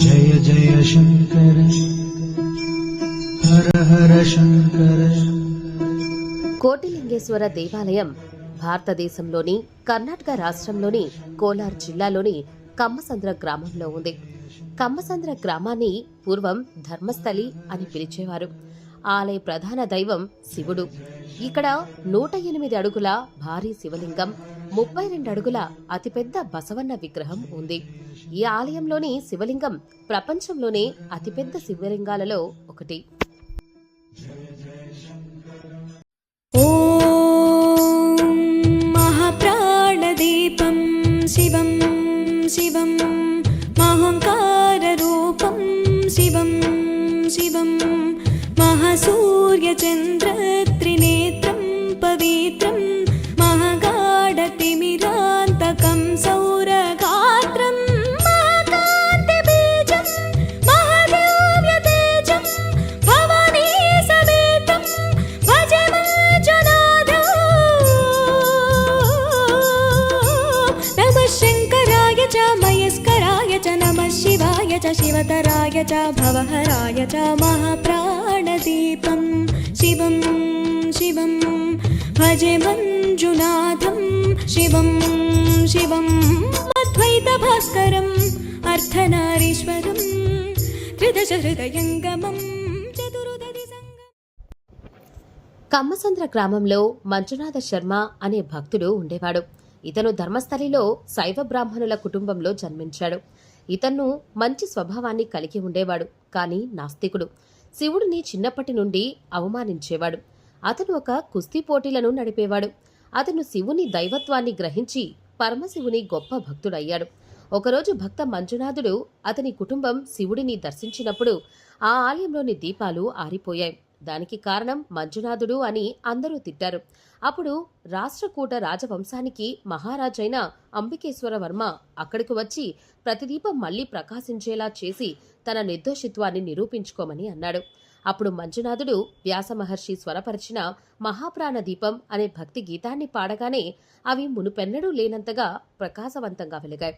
జయ జయ శంకర హర హర శంకర కోటిలింగేశ్వర దేవాలయం భారతదేశంలోని కర్ణాటక రాష్ట్రంలోని కోలార్ జిల్లాలోని కమ్మసంద్ర గ్రామంలో ఉంది. కమ్మసంద్ర గ్రామాన్ని పూర్వం ధర్మస్థలి అని పిలిచేవారు. ఆలయ ప్రధాన దైవం శివుడు. ఇక్కడ నూట ఎనిమిది అడుగుల భారీ శివలింగం ముప్పై రెండు అడుగుల అతిపెద్ద బసవన్న విగ్రహం ఉంది. ఈ ఆలయంలోని శివలింగం ప్రపంచంలోనే అతిపెద్ద శివలింగాలలో ఒకటి. शिवतराय च भवहराय च महाप्राणदीपं शिवं शिवं भजे मञ्जुनाथं शिवं शिवं अद्वैतभास्करम् अर्थनारीश्वरं त्रिदशहृदयङ्गमं चतुर्दधि सङ्गमम् కమ్మసంద్ర గ్రామంలో మంజునాథ శర్మ అనే భక్తుడు ఉండేవాడు ఇతను ధర్మస్థలిలో శైవ బ్రాహ్మణుల కుటుంబంలో జన్మించాడు ఇతను మంచి స్వభావాన్ని కలిగి ఉండేవాడు కానీ నాస్తికుడు. శివుడిని చిన్నప్పటి నుండి అవమానించేవాడు. అతను ఒక కుస్తీ పోటీలను నడిపేవాడు. అతను శివుని దైవత్వాన్ని గ్రహించి పరమశివుని గొప్ప భక్తుడయ్యాడు. ఒకరోజు భక్త మంజునాథుడు అతని కుటుంబం శివుడిని దర్శించినప్పుడు ఆ ఆలయంలోని దీపాలు ఆరిపోయాయి. దానికి కారణం మంజునాథుడు అని అందరూ తిట్టారు. అప్పుడు రాష్ట్రకూట రాజవంశానికి మహారాజైన అంబికేశ్వర వర్మ అక్కడికి వచ్చి ప్రతిదీపం మళ్ళీ ప్రకాశించేలా చేసి తన నిర్దోషిత్వాన్ని నిరూపించుకోమని అన్నాడు. అప్పుడు మంజునాథుడు వ్యాస మహర్షి స్వరపరిచిన మహాప్రాణ దీపం అనే భక్తి గీతాన్ని పాడగానే అవి మునుపెన్నడూ లేనంతగా ప్రకాశవంతంగా వెలిగాయి.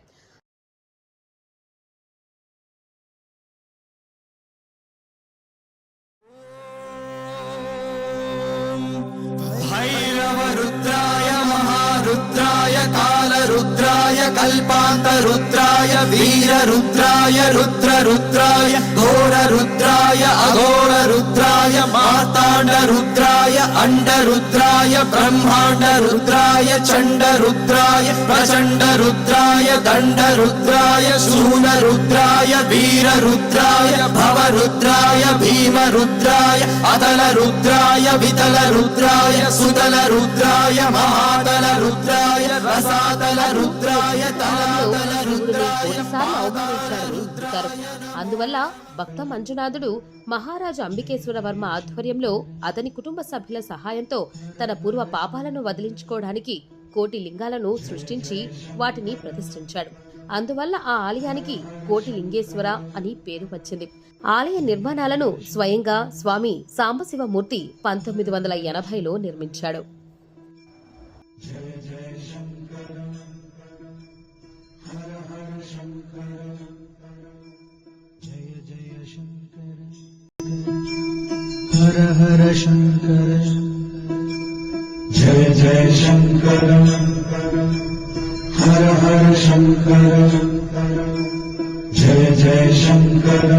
कालरुद्राय कल्पान्तरुद्राय वीररुद्राय रुद्ररुद्राय घोररुद्राय अघोररुद्राय మార్తాండ రుద్రాయ అండ రుద్రాయ బ్రహ్మాండ రుద్రాయ చండ రుద్రాయ ప్రచండ రుద్రాయ దండ రుద్రాయ శూన రుద్రాయ వీర రుద్రాయ భవ రుద్రాయ భీమ రుద్రాయ అతల రుద్రాయ వితల రుద్రాయ సుతల రుద్రాయ మహాతల రుద్రాయ రసాతల రుద్రాయ తలాతల రుద్రాయ పాదాల చెబుతారు అందువల్ల భక్త మంజునాథుడు మహారాజు అంబికేశ్వర వర్మ ఆధ్వర్యంలో అతని కుటుంబ సభ్యుల సహాయంతో తన పూర్వ పాపాలను వదిలించుకోవడానికి కోటి లింగాలను సృష్టించి వాటిని ప్రతిష్ఠించాడు. అందువల్ల ఆ ఆలయానికి కోటి లింగేశ్వర అని పేరు వచ్చింది. ఆలయ నిర్మాణాలను స్వయంగా స్వామి సాంబశివమూర్తి పంతొమ్మిది వందల ఎనభైలో నిర్మించాడు. હર હર શંકર જય જય શંકર હર હર શંકર જય જય શંકર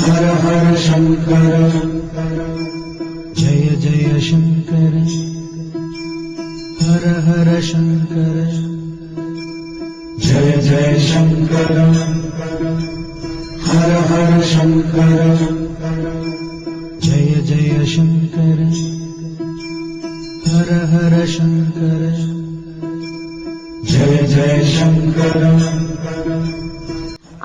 હર હર શંકર જય જય શંકર હર હર શંકર જય જય શંકર હર હર શંકર जय जय शङ्कर हर हर शङ्कर जय जय शङ्कर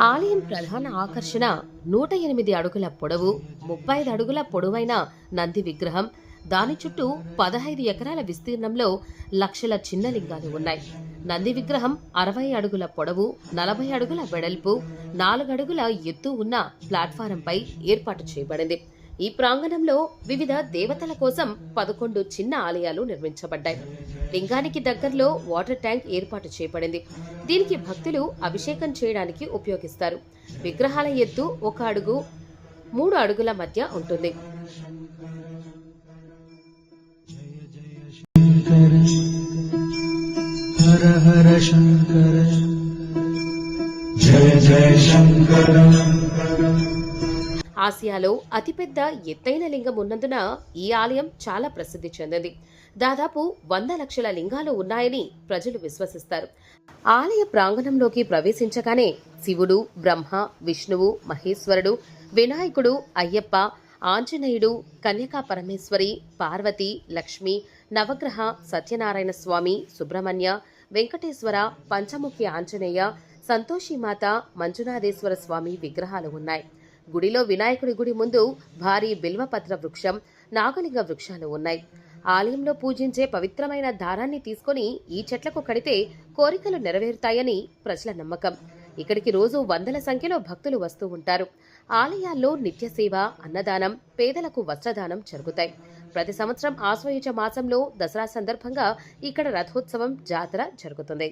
ఆలయం ప్రధాన ఆకర్షణ నూట ఎనిమిది అడుగుల పొడవు ముప్పై ఐదు అడుగుల పొడవైన నంది విగ్రహం దాని చుట్టూ పదహైదు ఎకరాల విస్తీర్ణంలో లక్షల చిన్న లింగాలు ఉన్నాయి నంది విగ్రహం అరవై అడుగుల పొడవు నలభై అడుగుల వెడల్పు నాలుగు అడుగుల ఎత్తు ఉన్న ప్లాట్ఫారంపై ఏర్పాటు చేయబడింది ఈ ప్రాంగణంలో వివిధ దేవతల కోసం పదకొండు చిన్న ఆలయాలు నిర్మించబడ్డాయి. లింగానికి దగ్గరలో వాటర్ ట్యాంక్ ఏర్పాటు చేయబడింది దీనికి భక్తులు అభిషేకం చేయడానికి ఉపయోగిస్తారు. విగ్రహాల ఎత్తు ఒక అడుగు మూడు అడుగుల మధ్య ఉంటుంది. హర హర శంకర జయ జయ శంకర. ఆసియాలో అతిపెద్ద ఎత్తైన లింగం ఉన్నందున ఈ ఆలయం చాలా ప్రసిద్ధి చెందింది. దాదాపు వంద లక్షల లింగాలు ఉన్నాయని ప్రజలు విశ్వసిస్తారు. ఆలయ ప్రాంగణంలోకి ప్రవేశించగానే శివుడు బ్రహ్మ విష్ణువు మహేశ్వరుడు వినాయకుడు అయ్యప్ప ఆంజనేయుడు కన్యకా పరమేశ్వరి పార్వతి లక్ష్మి నవగ్రహ సత్యనారాయణ స్వామి సుబ్రహ్మణ్య వెంకటేశ్వర పంచముఖి ఆంజనేయ సంతోషిమాత మంజునాథేశ్వర స్వామి విగ్రహాలు ఉన్నాయి. గుడిలో వినాయకుడి గుడి ముందు భారీ బిల్వపత్ర వృక్షం నాగలింగ వృక్షాలు ఉన్నాయి. ఆలయంలో పూజించే పవిత్రమైన దారాన్ని తీసుకొని ఈ చెట్లకు కడితే కోరికలు నెరవేరుతాయని ప్రజల నమ్మకం. ఇక్కడికి రోజు వందల సంఖ్యలో భక్తులు వస్తూ ఉంటారు. ఆలయాల్లో నిత్య సేవ అన్నదానం పేదలకు వస్త్రదానం జరుగుతాయి. ప్రతి సంవత్సరం ఆశ్వయుజ మాసంలో దసరా సందర్భంగా ఇక్కడ రథోత్సవం జాతర జరుగుతుంది.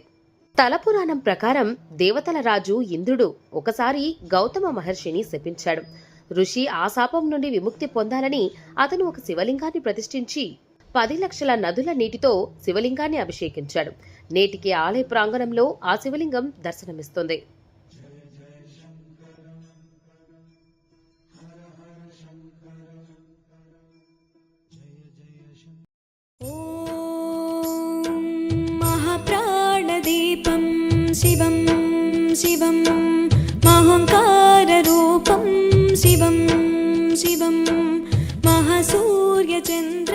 తలపురాణం ప్రకారం దేవతల రాజు ఇంద్రుడు ఒకసారి గౌతమ మహర్షిని శపించాడు. ఋషి ఆ శాపం నుండి విముక్తి పొందాలని అతను ఒక శివలింగాన్ని ప్రతిష్ఠించి పది లక్షల నదుల నీటితో శివలింగాన్ని అభిషేకించాడు. నేటికి ఆలయ ప్రాంగణంలో ఆ శివలింగం దర్శనమిస్తుంది. शिवं शिवं महाङ्काररूपं शिवं शिवं महासूर्यचन्द्र